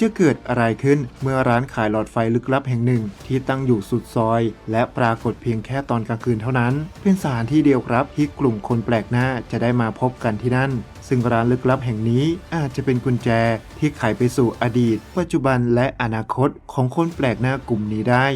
จะเกิดอะไรขึ้นเมื่อร้านขายหลอดไฟลึกลับแห่งหนึ่ง ที่ตั้งอยู่สุดซอย และปรากฏเพียงแค่ตอนกลางคืนเท่านั้น เป็นสถานที่เดียวครับที่กลุ่มคนแปลกหน้าจะได้มาพบกันที่นั่น ซึ่งร้านลึกลับแห่งนี้อาจจะเป็นกุญแจที่ไขไปสู่อดีต ปัจจุบันและอนาคตของคนแปลกหน้ากลุ่มนี้ได้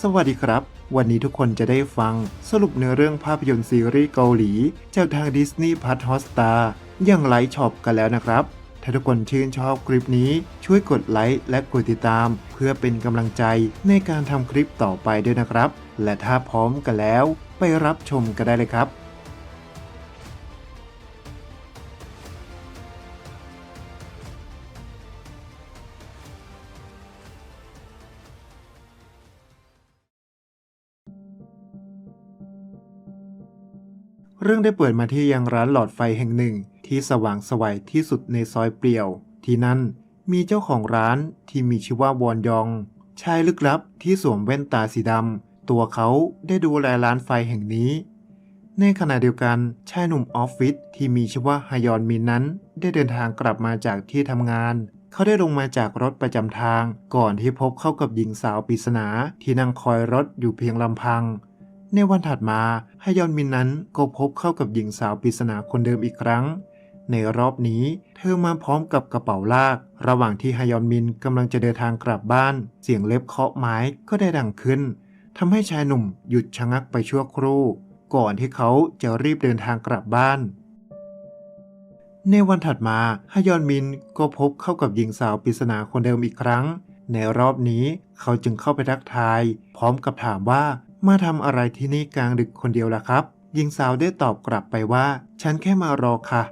สวัสดีครับวันนี้ทุกคนจะได้ฟังสรุปเนื้อเรื่องภาพยนตร์ซีรีส์เกาหลี จากทาง Disney p l u s Hotstar อย่างไลท์ช็อปกันแล้วนะครับ ถ้าทุกคนชื่นชอบคลิปนี้ช่วยกดไลค์และกดติดตาม เพื่อเป็นกำลังใจในการทำคลิปต่อไปด้วยนะครับ และถ้าพร้อมกันแล้วไปรับชมกันได้เลยครับเรื่องได้เปิดมาที่ยังร้านหลอดไฟแห่งหนึ่ง ที่สว่างสวัยที่สุดในซอยเปลี่ยว ที่นั่นมีเจ้าของร้านที่มีชื่อว่าวอนยอง ชายลึกลับที่สวมแว่นตาสีดำตัวเขาได้ดูแลร้านไฟแห่งนี้ ในขณะเดียวกันชายหนุ่มออฟฟิศที่มีชื่อว่าฮยอนมินนั้น ได้เดินทางกลับมาจากที่ทำงาน เขาได้ลงมาจากรถประจำทาง ก่อนที่พบเข้ากับหญิงสาวปริศนาที่นั่งคอยรถอยู่เพียงลำพังในวันถัดมาฮยอนมินนั้นก็พบเข้ากับหญิงสาวปริศนาคนเดิมอีกครั้ง ในรอบนี้ เธอมาพร้อมกับกระเป๋าลาก ระหว่างที่ฮยอนมินกำลังจะเดินทางกลับบ้าน เสียงเล็บเคาะไม้ก็ได้ดังขึ้นทำให้ชายหนุ่มหยุดชะงักไปชั่วครู่ ก่อนที่เขาจะรีบเดินทางกลับบ้าน ในวันถัดมาฮยอนมินก็พบเข้ากับหญิงสาวปริศนาคนเดิมอีกครั้ง ในรอบนี้เขาจึงเข้าไปทักทาย พร้อมกับถามว่ามาทำอะไรที่นี่กลางดึกคนเดียวล่ะครับหญิงสาวได้ตอบกลับไปว่า ฉันแค่มารอค่ะ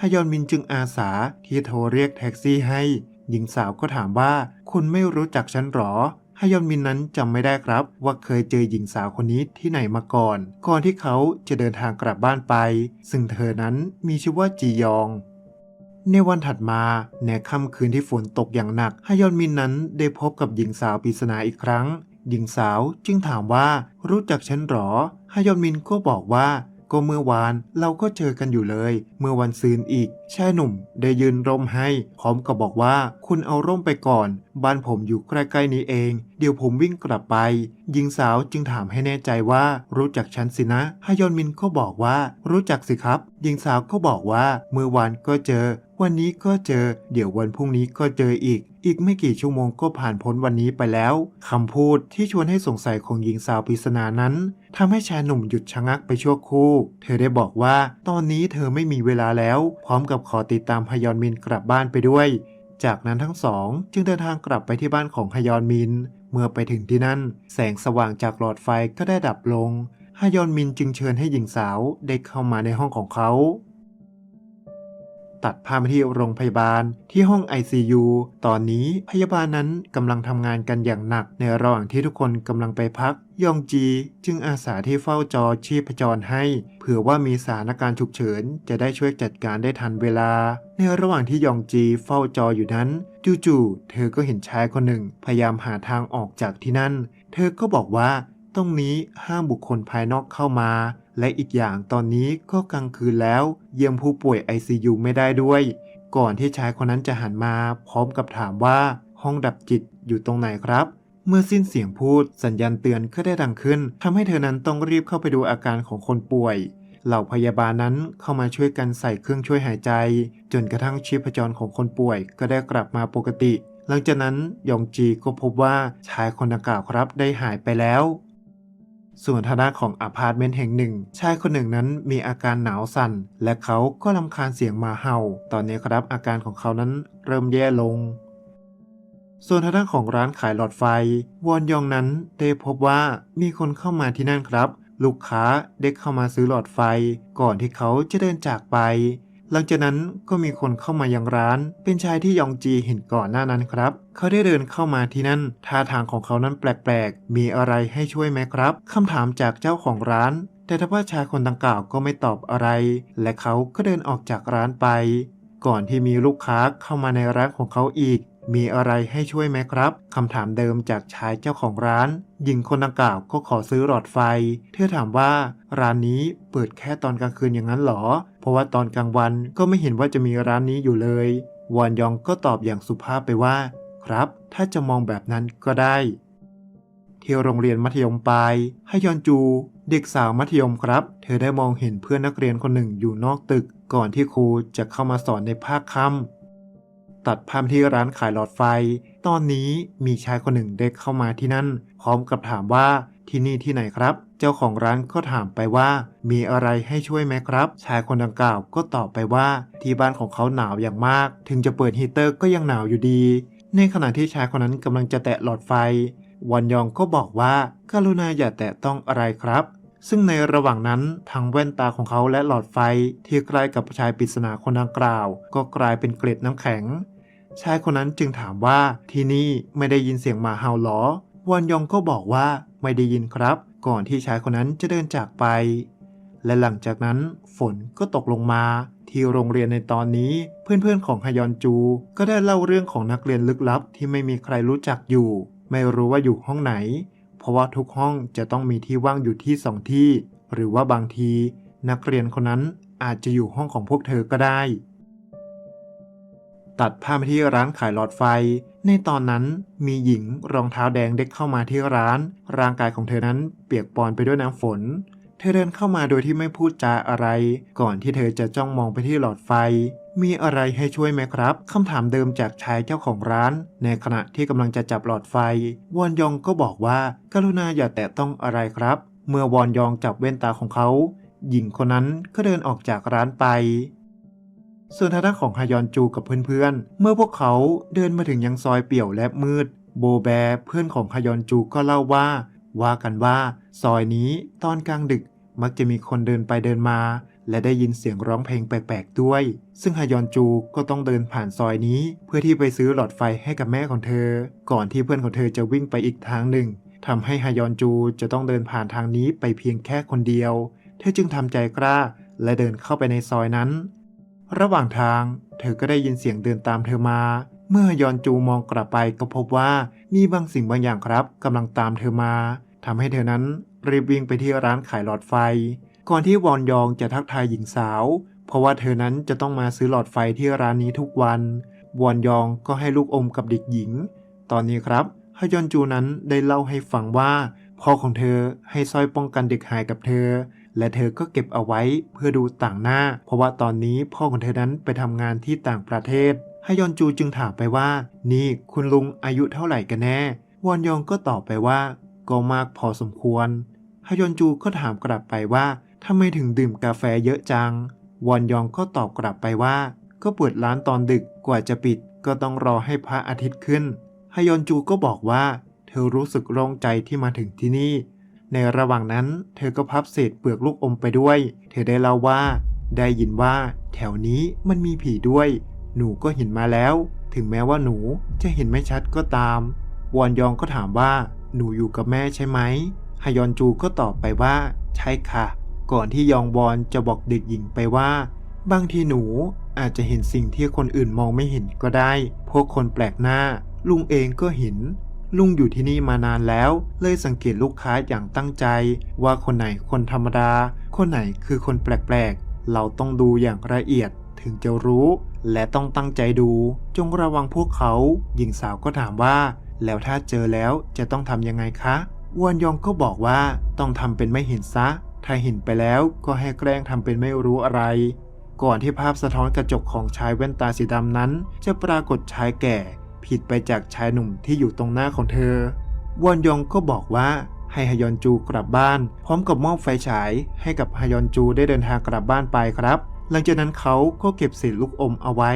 ฮยอนมินจึงอาสาที่โทรเรียกแท็กซี่ให้ หญิงสาวก็ถามว่าคุณไม่รู้จักฉันหรอฮยอนมินนั้นจำไม่ได้ครับ ว่าเคยเจอหญิงสาวคนนี้ที่ไหนมาก่อน ก่อนที่เขาจะเดินทางกลับบ้านไป ซึ่งเธอนั้นมีชื่อว่าจียอง ในวันถัดมาในค่ำคืนที่ฝนตกอย่างหนักฮยอนมินนั้นได้พบกับหญิงสาวปริศนาอีกครั้ง หญิงสาวจึงถามว่ารู้จักฉันหรอฮยอนมินก็บอกว่า ก็เมื่อวานเราก็เจอกันอยู่เลย เมื่อวันซืนอีกชายหนุ่มได้ยืนร่มให้ พร้อมกับบอกว่าคุณเอาร่มไปก่อน บ้านผมอยู่ใกล้ๆนี้เอง เดี๋ยวผมวิ่งกลับไป หญิงสาวจึงถามให้แน่ใจว่ารู้จักฉันสินะฮยอนมินก็บอกว่ารู้จักสิครับ หญิงสาวก็บอกว่าเมื่อวานก็เจอ วันนี้ก็เจอ เดี๋ยววันพรุ่งนี้ก็เจออีก อีกไม่กี่ชั่วโมงก็ผ่านพ้นวันนี้ไปแล้วคำพูดที่ชวนให้สงสัยของหญิงสาวปริศนานั้นทำให้ชายหนุ่มหยุดชะงักไปชั่วครู่ เธอได้บอกว่า ตอนนี้เธอไม่มีเวลาแล้ว พร้อมกับขอติดตามฮยอนมินกลับบ้านไปด้วย จากนั้นทั้งสองจึงเดินทางกลับไปที่บ้านของฮยอนมิน เมื่อไปถึงที่นั่น แสงสว่างจากหลอดไฟก็ได้ดับลงฮยอนมินจึงเชิญให้หญิงสาวได้เข้ามาในห้องของเขา ตัดภาพมาที่โรงพยาบาลที่ห้อง ICU ตอนนี้พยาบาลนั้นกำลังทำงานกันอย่างหนักในระหว่างที่ทุกคนกำลังไปพัก ยองจีจึงอาสาที่เฝ้าจอชีพจรให้ เผื่อว่ามีสถานการณ์ฉุกเฉิน จะได้ช่วยจัดการได้ทันเวลา ในระหว่างที่ยองจีเฝ้าจออยู่นั้น จู่ๆเธอก็เห็นชายคนหนึ่ง พยายามหาทางออกจากที่นั่น เธอก็บอกว่า ตรงนี้ห้ามบุคคลภายนอกเข้ามา และอีกอย่างตอนนี้ก็กลางคืนแล้ว เยี่ยมผู้ป่วย ICU ไม่ได้ด้วย ก่อนที่ชายคนนั้นจะหันมา พร้อมกับถามว่าห้องดับจิตอยู่ตรงไหนครับ เมื่อสิ้นเสียงพูดสัญญาณเตือนก็ได้ดังขึ้นทำให้เธอนั้นต้องรีบเข้าไปดูอาการของคนป่วย เหล่าพยาบาลนั้นเข้ามาช่วยกันใส่เครื่องช่วยหายใจ จนกระทั่งชีพจรของคนป่วยก็ได้กลับมาปกติ หลังจากนั้นยองจีก็พบว่าชายคนดังกล่าวครับได้หายไปแล้วส่วนทางด้านของอพาร์ตเมนต์แห่งหนึ่ง ชายคนหนึ่งนั้นมีอาการหนาวสั่น และเขาก็ลำคาญเสียงหมาเห่า ตอนนี้ครับอาการของเขานั้นเริ่มแย่ลง ส่วนทางด้านของร้านขายหลอดไฟ วอนยองนั้นได้พบว่ามีคนเข้ามาที่นั่นครับ ลูกค้าได้เข้ามาซื้อหลอดไฟ ก่อนที่เขาจะเดินจากไป หลังจากนั้นก็มีคนเข้ามายังร้าน เป็นชายที่ยองจีเห็นก่อนหน้านั้นครับ เขาได้เดินเข้ามาที่นั่น ท่าทางของเขานั้นแปลกๆ มีอะไรให้ช่วยไหมครับคำถามจากเจ้าของร้าน แต่ทว่าชายคนดังกล่าวก็ไม่ตอบอะไร และเขาก็เดินออกจากร้านไปก่อนที่มีลูกค้าเข้ามาในร้านของเขาอีก มีอะไรให้ช่วยไหมครับคำถามเดิมจากชายเจ้าของร้าน หญิงคนดังกล่าวก็ขอซื้อหลอดไฟ เธอถามว่าร้านนี้เปิดแค่ตอนกลางคืนอย่างนั้นหรอ เพราะว่าตอนกลางวันก็ไม่เห็นว่าจะมีร้านนี้อยู่เลยวอนยองก็ตอบอย่างสุภาพไปว่า ครับ ถ้าจะมองแบบนั้นก็ได้ที่โรงเรียนมัธยมปลายฮยอนจู เด็กสาวมัธยมครับ เธอได้มองเห็นเพื่อนนักเรียนคนหนึ่งอยู่นอกตึก ก่อนที่ครูจะเข้ามาสอนในภาคค่ำ ตัดภาพที่ร้านขายหลอดไฟ ตอนนี้มีชายคนหนึ่งได้เข้ามาที่นั่น พร้อมกับถามว่าที่นี่ที่ไหนครับ เจ้าของร้านก็ถามไปว่า มีอะไรให้ช่วยไหมครับ ชายคนดังกล่าวก็ตอบไปว่า ที่บ้านของเขาหนาวอย่างมาก ถึงจะเปิดฮีเตอร์ก็ยังหนาวอยู่ดี ในขณะที่ชายคนนั้นกำลังจะแตะหลอดไฟ วันยองก็บอกว่ากรุณาอย่าแตะต้องอะไรครับซึ่งในระหว่างนั้นทั้งแว่นตาของเขาและหลอดไฟที่ใกล้กับชายปริศนาคนดังกล่าว ก็กลายเป็นเกล็ดน้ำแข็ง ชายคนนั้นจึงถามว่าที่นี่ไม่ได้ยินเสียงหมาเห่าหรอ วันยองก็บอกว่าไม่ได้ยินครับ ก่อนที่ชายคนนั้นจะเดินจากไป และหลังจากนั้นฝนก็ตกลงมา ที่โรงเรียนในตอนนี้เพื่อนๆของฮยอนจู ก็ได้เล่าเรื่องของนักเรียนลึกลับที่ไม่มีใครรู้จักอยู่ ไม่รู้ว่าอยู่ห้องไหน เพราะว่าทุกห้องจะต้องมีที่ว่างอยู่ที่สองที่ หรือว่าบางที นักเรียนคนนั้นอาจจะอยู่ห้องของพวกเธอก็ได้ ตัดภาพมาที่ร้านขายหลอดไฟ ในตอนนั้นมีหญิงรองเท้าแดงเด็กเข้ามาที่ร้าน ร่างกายของเธอนั้นเปียกปอนไปด้วยน้ำฝน เธอเดินเข้ามาโดยที่ไม่พูดจาอะไร ก่อนที่เธอจะจ้องมองไปที่หลอดไฟ มีอะไรให้ช่วยไหมครับคำถามเดิมจากชายเจ้าของร้าน ในขณะที่กำลังจะจับหลอดไฟ วอนยองก็บอกว่า กรุณาอย่าแตะต้องอะไรครับ เมื่อวอนยองจับแว่นตาของเขาหญิงคนนั้นก็เดินออกจากร้านไป ส่วนทางด้านของฮยอนจูกับเพื่อนๆ เมื่อพวกเขาเดินมาถึงยังซอยเปี่ยวและมืด โบแบเพื่อนของฮยอนจูก็เล่าว่า ว่ากันว่าซอยนี้ตอนกลางดึกมักจะมีคนเดินไปเดินมา และได้ยินเสียงร้องเพลงแปลกๆด้วย ซึ่งฮยอนจูก็ต้องเดินผ่านซอยนี้ เพื่อที่ไปซื้อหลอดไฟให้กับแม่ของเธอ ก่อนที่เพื่อนของเธอจะวิ่งไปอีกทางหนึ่งทำให้ฮยอนจูจะต้องเดินผ่านทางนี้ไปเพียงแค่คนเดียว เธอจึงทำใจกล้าและเดินเข้าไปในซอยนั้น ระหว่างทางเธอก็ได้ยินเสียงเดินตามเธอมา เมื่อยอนจูมองกลับไปก็พบว่ามีบางสิ่งบางอย่างครับกำลังตามเธอมาทำให้เธอนั้นรีบวิ่งไปที่ร้านขายหลอดไฟ ก่อนที่วอนยองจะทักทายหญิงสาว เพราะว่าเธอนั้นจะต้องมาซื้อหลอดไฟที่ร้านนี้ทุกวันวอนยองก็ให้ลูกอมกับเด็กหญิง ตอนนี้ครับฮยอนจูนั้นได้เล่าให้ฟังว่าพ่อของเธอให้สร้อยป้องกันเด็กหายกับเธอ และเธอก็เก็บเอาไว้เพื่อดูต่างหน้า เพราะว่าตอนนี้พ่อของเธอนั้นไปทำงานที่ต่างประเทศฮยอนจูจึงถามไปว่า นี่คุณลุงอายุเท่าไหร่กันแน่ วอนยองก็ตอบไปว่า ก็มากพอสมควรฮยอนจูก็ถามกลับไปว่าทำไมถึงดื่มกาแฟเยอะจัง วอนยองก็ตอบกลับไปว่า ก็เปิดร้านตอนดึกกว่าจะปิด ก็ต้องรอให้พระอาทิตย์ขึ้นฮยอนจูก็บอกว่า เธอรู้สึกโล่งใจที่มาถึงที่นี่ ในระหว่างนั้น เธอก็พับเศษเปลือกลูกอมไปด้วย เธอได้เล่าว่า ได้ยินว่า แถวนี้มันมีผีด้วย หนูก็เห็นมาแล้ว ถึงแม้ว่าหนูจะเห็นไม่ชัดก็ตาม วอนยองก็ถามว่า หนูอยู่กับแม่ใช่ไหมฮยอนจูก็ตอบไปว่า ใช่ค่ะ ก่อนที่ยองบอนจะบอกเด็กหญิงไปว่า บางทีหนูอาจจะเห็นสิ่งที่คนอื่นมองไม่เห็นก็ได้ พวกคนแปลกหน้า ลุงเองก็เห็น ลุงอยู่ที่นี่มานานแล้ว เลยสังเกตลูกค้าอย่างตั้งใจ ว่าคนไหนคนธรรมดา คนไหนคือคนแปลกๆ เราต้องดูอย่างละเอียดถึงจะรู้ และต้องตั้งใจดู จงระวังพวกเขา หญิงสาวก็ถามว่า แล้วถ้าเจอแล้วจะต้องทำยังไงคะวอนยองก็บอกว่าต้องทำเป็นไม่เห็นซะ ถ้าเห็นไปแล้วก็ให้แกล้งทำเป็นไม่รู้อะไร ก่อนที่ภาพสะท้อนกระจกของชายแว่นตาสีดำนั้น จะปรากฏชายแก่ ผิดไปจากชายหนุ่มที่อยู่ตรงหน้าของเธอ วอนยองก็บอกว่าให้ฮยอนจูกลับบ้าน พร้อมกับมอบไฟฉาย ให้กับฮยอนจูได้เดินทางกลับบ้านไปครับ หลังจากนั้นเขาก็เก็บเศษลูกอมเอาไว้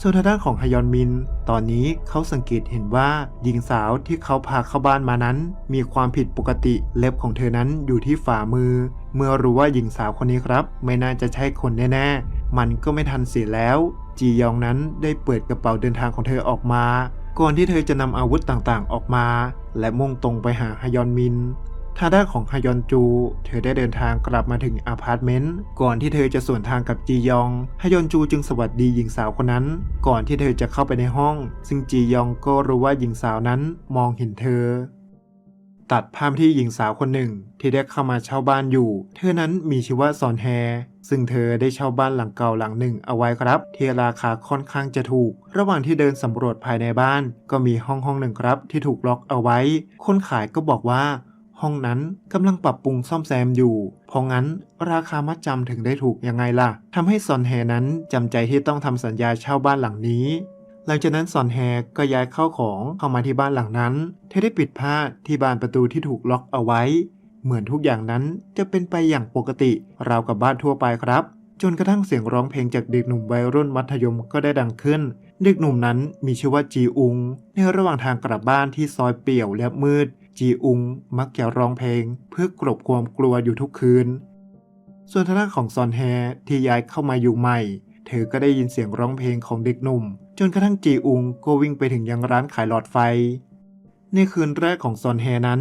ส่วนทางด้านของฮยอนมิน ตอนนี้เขาสังเกตเห็นว่าหญิงสาวที่เขาพาเข้าบ้านมานั้น มีความผิดปกติเล็บของเธอนั้นอยู่ที่ฝ่ามือ เมื่อรู้ว่าหญิงสาวคนนี้ครับ ไม่น่าจะใช่คนแน่ๆ มันก็ไม่ทันเสียแล้ว จียองนั้นได้เปิดกระเป๋าเดินทางของเธอออกมา ก่อนที่เธอจะนำอาวุธต่างๆออกมา และมุ่งตรงไปหาฮยอนมินทางด้านของฮยอนจู เธอได้เดินทางกลับมาถึงอพาร์ตเมนต์ก่อนที่เธอจะสวนทางกับจียองฮยอนจูจึงสวัสดีหญิงสาวคนนั้น ก่อนที่เธอจะเข้าไปในห้อง ซึ่งจียองก็รู้ว่าหญิงสาวนั้นมองเห็นเธอ ตัดภาพที่หญิงสาวคนหนึ่งที่ได้เข้ามาเช่าบ้านอยู่ เธอนั้นมีชื่อว่าซอนแฮ ซึ่งเธอได้เช่าบ้านหลังเก่าหลังหนึ่งเอาไว้ครับ ที่ราคาค่อนข้างจะถูก ระหว่างที่เดินสำรวจภายในบ้าน ก็มีห้องห้องหนึ่งครับ ที่ถูกล็อกเอาไว้ คนขายก็บอกว่า ห้องนั้นกำลังปรับปรุงซ่อมแซมอยู่ เพราะงั้นราคามัดจำถึงได้ถูกยังไงล่ะทำให้ซอนแฮนั้นจำใจที่ต้องทำสัญญาเช่าบ้านหลังนี้ หลังจากนั้นซอนแฮก็ย้ายเข้าของเข้ามาที่บ้านหลังนั้น เธอได้ปิดผ้าที่บานประตูที่ถูกล็อกเอาไว้ เหมือนทุกอย่างนั้นจะเป็นไปอย่างปกติราวกับบ้านทั่วไปครับ จนกระทั่งเสียงร้องเพลงจากเด็กหนุ่มวัยรุ่นมัธยมก็ได้ดังขึ้น เด็กหนุ่มนั้นมีชื่อว่าจีอุง ในระหว่างทางกลับบ้านที่ซอยเปี่ยวและมืด จีอุงมักจะร้องเพลง เพื่อกลบความกลัวอยู่ทุกคืน ส่วนทางด้านของซอนแฮที่ย้ายเข้ามาอยู่ใหม่ เธอก็ได้ยินเสียงร้องเพลงของเด็กหนุ่ม จนกระทั่งจีอุงก็วิ่งไปถึงยังร้านขายหลอดไฟ ในคืนแรกของซอนแฮนั้น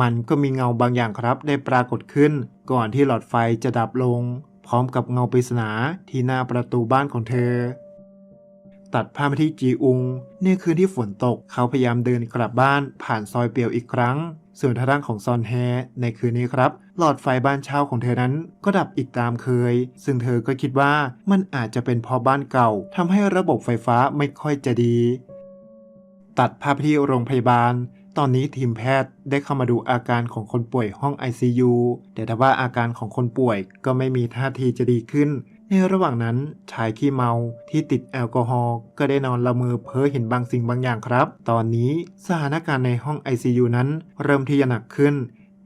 มันก็มีเงาบางอย่างครับได้ปรากฏขึ้น ก่อนที่หลอดไฟจะดับลง พร้อมกับเงาปริศนาที่หน้าประตูบ้านของเธอ ตัดภาพมาที่จีอุงในคืนที่ฝนตก เขาพยายามเดินกลับบ้านผ่านซอยเปียวอีกครั้ง ส่วนทางด้านของซอนแฮในคืนนี้ครับ หลอดไฟบ้านเช่าของเธอนั้นก็ดับอีกตามเคย ซึ่งเธอก็คิดว่ามันอาจจะเป็นเพราะบ้านเก่าทำให้ระบบไฟฟ้าไม่ค่อยจะดี ตัดภาพไปที่โรงพยาบาลตอนนี้ทีมแพทย์ได้เข้ามาดูอาการของคนป่วยห้อง ICU แต่ถ้าว่าอาการของคนป่วยก็ไม่มีท่าทีจะดีขึ้น ในระหว่างนั้นชายขี้เมาที่ติดแอลกอฮอล์ก็ได้นอนละเมอเพ้อเห็นบางสิ่งบางอย่างครับ ตอนนี้สถานการณ์ในห้อง ICU นั้น เริ่มที่จะหนักขึ้น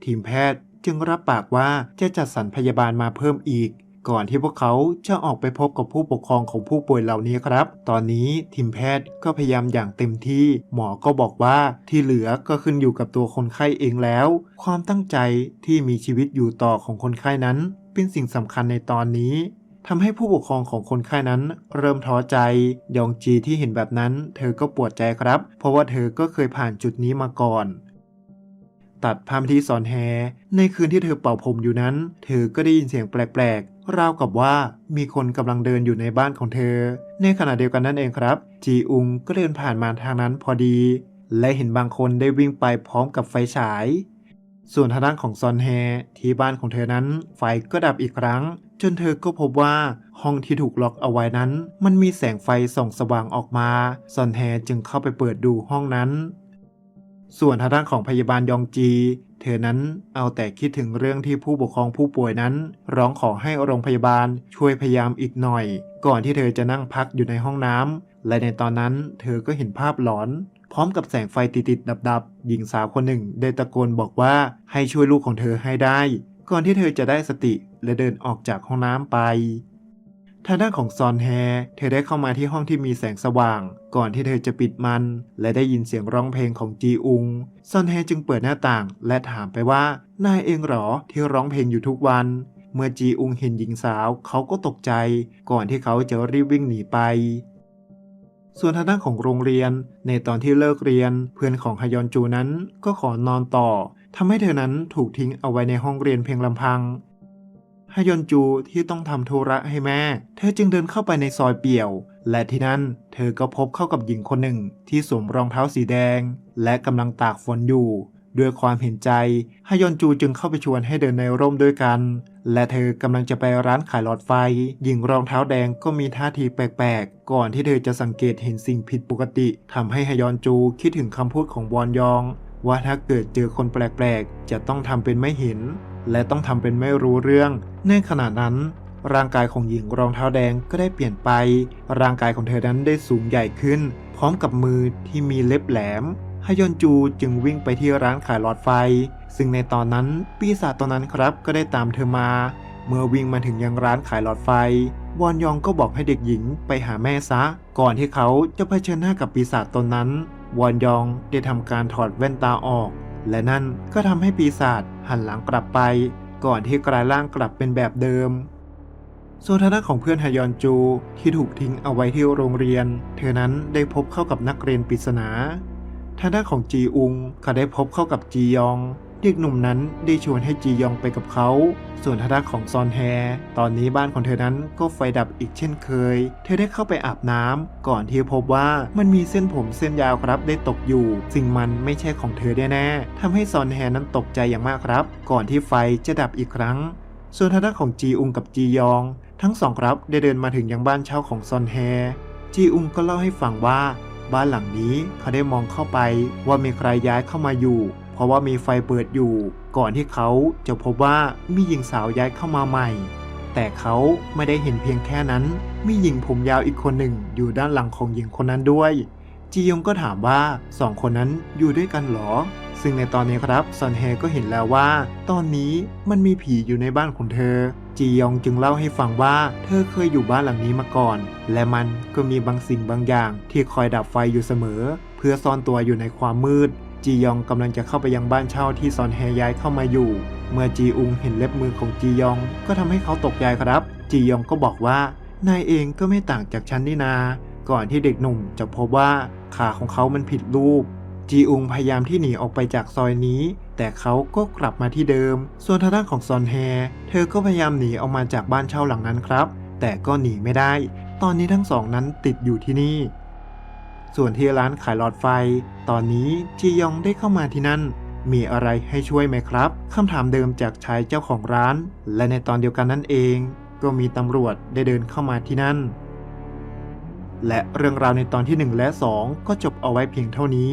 ทีมแพทย์จึงรับปากว่าจะจัดสรรพยาบาลมาเพิ่มอีก ก่อนที่พวกเขาจะออกไปพบกับผู้ปกครองของผู้ป่วยเหล่านี้ครับ ตอนนี้ทีมแพทย์ก็พยายามอย่างเต็มที่ หมอก็บอกว่าที่เหลือก็ขึ้นอยู่กับตัวคนไข้เองแล้ว ความตั้งใจที่มีชีวิตอยู่ต่อของคนไข้นั้น เป็นสิ่งสำคัญในตอนนี้ ทำให้ผู้ปกครองของคนไข้นั้นเริ่มท้อใจ ยองจีที่เห็นแบบนั้น เธอก็ปวดใจครับ เพราะว่าเธอก็เคยผ่านจุดนี้มาก่อน ตัดภาพที่ซอนแฮ ในคืนที่เธอเป่าผมอยู่นั้น เธอก็ได้ยินเสียงแปลกๆ ราวกับว่ามีคนกำลังเดินอยู่ในบ้านของเธอ ในขณะเดียวกันนั่นเองครับ จีอุงก็เดินผ่านมาทางนั้นพอดี และเห็นบางคนได้วิ่งไปพร้อมกับไฟฉาย ส่วนทางด้านของซอนแฮที่บ้านของเธอนั้นไฟก็ดับอีกครั้ง จนเธอก็พบว่าห้องที่ถูกล็อกเอาไว้นั้น มันมีแสงไฟส่องสว่างออกมาซอนแฮจึงเข้าไปเปิดดูห้องนั้น ส่วนทางด้านของพยาบาลยองจี เธอนั้นเอาแต่คิดถึงเรื่องที่ผู้ปกครองผู้ป่วยนั้น ร้องขอให้โรงพยาบาลช่วยพยายามอีกหน่อย ก่อนที่เธอจะนั่งพักอยู่ในห้องน้ำและในตอนนั้นเธอก็เห็นภาพหลอน พร้อมกับแสงไฟติดๆดับๆ หญิงสาวคนหนึ่งได้ตะโกนบอกว่าให้ช่วยลูกของเธอให้ได้ ก่อนที่เธอจะได้สติและเดินออกจากห้องน้ำไปทางด้านของซอนแฮ เธอได้เข้ามาที่ห้องที่มีแสงสว่าง ก่อนที่เธอจะปิดมัน และได้ยินเสียงร้องเพลงของจีอุง ซอนแฮจึงเปิดหน้าต่าง และถามไปว่านายเองเหรอที่ร้องเพลงอยู่ทุกวัน เมื่อจีอุงเห็นหญิงสาวเขาก็ตกใจ ก่อนที่เขาจะรีบวิ่งหนีไป ส่วนทางด้านของโรงเรียน ในตอนที่เลิกเรียน เพื่อนของฮยอนจูนั้นก็ขอนอนต่อทำให้เธอนั้นถูกทิ้งเอาไว้ในห้องเรียนเพียงลำพังฮยอนจูที่ต้องทำธุระให้แม่ เธอจึงเดินเข้าไปในซอยเปี่ยว และที่นั่นเธอก็พบเข้ากับหญิงคนหนึ่งที่สวมรองเท้าสีแดง และกำลังตากฝนอยู่ ด้วยความเห็นใจฮยอนจูจึงเข้าไปชวนให้เดินในร่มด้วยกัน และเธอกำลังจะไปร้านขายหลอดไฟ หญิงรองเท้าแดงก็มีท่าทีแปลกๆ ก่อนที่เธอจะสังเกตเห็นสิ่งผิดปกติทำให้ฮยอนจูคิดถึงคำพูดของวอนยอง ว่าถ้าเกิดเจอคนแปลกๆ จะต้องทำเป็นไม่เห็น และต้องทำเป็นไม่รู้เรื่องในขณะนั้น ร่างกายของหญิงรองเท้าแดงก็ได้เปลี่ยนไป ร่างกายของเธอนั้นได้สูงใหญ่ขึ้น พร้อมกับมือที่มีเล็บแหลม ฮยอนจูจึงวิ่งไปที่ร้านขายหลอดไฟ ซึ่งในตอนนั้นปีศาจตัวนั้นครับก็ได้ตามเธอมา เมื่อวิ่งมาถึงยังร้านขายหลอดไฟ วอนยองก็บอกให้เด็กหญิงไปหาแม่ซะ ก่อนที่เขาจะเผชิญหน้ากับปีศาจตนนั้น วอนยองได้ทำการถอดแว่นตาออก และนั่นก็ทำให้ปีศาจหันหลังกลับไป ก่อนที่กลายร่างกลับเป็นแบบเดิมส่วนทางด้านของเพื่อนฮยอนจูที่ถูกทิ้งเอาไว้ที่โรงเรียน เธอนั้นได้พบเข้ากับนักเรียนปริศนา ทางด้านของจีอุงเขาได้พบเข้ากับจียอง เด็กหนุ่มนั้นได้ชวนให้จียองไปกับเขา ส่วนทางด้านของซอนแฮ ตอนนี้บ้านของเธอนั้นก็ไฟดับอีกเช่นเคย เธอได้เข้าไปอาบน้ำก่อนที่พบว่ามันมีเส้นผมเส้นยาวครับได้ตกอยู่ สิ่งมันไม่ใช่ของเธอแน่ๆทำให้ซอนแฮนั้นตกใจอย่างมากครับ ก่อนที่ไฟจะดับอีกครั้ง ส่วนทางด้านของจีอุงกับจียอง ทั้งสองครับได้เดินมาถึงยังบ้านเช่าของซอนแฮจีอุงก็เล่าให้ฟังว่า บ้านหลังนี้ เขาได้มองเข้าไปว่ามีใครย้ายเข้ามาอยู่ เพราะว่ามีไฟเปิดอยู่ ก่อนที่เขาจะพบว่ามีหญิงสาวย้ายเข้ามาใหม่ แต่เขาไม่ได้เห็นเพียงแค่นั้น มีหญิงผมยาวอีกคนหนึ่งอยู่ด้านหลังของหญิงคนนั้นด้วย จียงก็ถามว่าสองคนนั้นอยู่ด้วยกันหรอ ซึ่งในตอนนี้ครับซอนแฮก็เห็นแล้วว่า ตอนนี้มันมีผีอยู่ในบ้านของเธอ จียองจึงเล่าให้ฟังว่า เธอเคยอยู่บ้านหลังนี้มาก่อน และมันก็มีบางสิ่งบางอย่าง ที่คอยดับไฟอยู่เสมอ เพื่อซ่อนตัวอยู่ในความมืด จียองกำลังจะเข้าไปยังบ้านเช่าที่ซอนแฮย้ายเข้ามาอยู่ เมื่อจีอุงเห็นเล็บมือของจียอง ก็ทำให้เขาตกใจครับ จียองก็บอกว่านายเองก็ไม่ต่างจากฉันนี่นา ก่อนที่เด็กหนุ่มจะพบว่าขาของเขามันผิดรูป จีอุงพยายามที่หนีออกไปจากซอยนี้ แต่เขาก็กลับมาที่เดิม ส่วนทางด้านของซอนแฮ เธอก็พยายามหนีออกมาจากบ้านเช่าหลังนั้นครับ แต่ก็หนีไม่ได้ ตอนนี้ทั้งสองนั้นติดอยู่ที่นี่ ส่วนที่ร้านขายหลอดไฟ ตอนนี้จียองได้เข้ามาที่นั่น มีอะไรให้ช่วยไหมครับคำถามเดิมจากชายเจ้าของร้าน และในตอนเดียวกันนั่นเอง ก็มีตำรวจได้เดินเข้ามาที่นั่นและเรื่องราวในตอนที่ 1 และ 2 ก็จบเอาไว้เพียงเท่านี้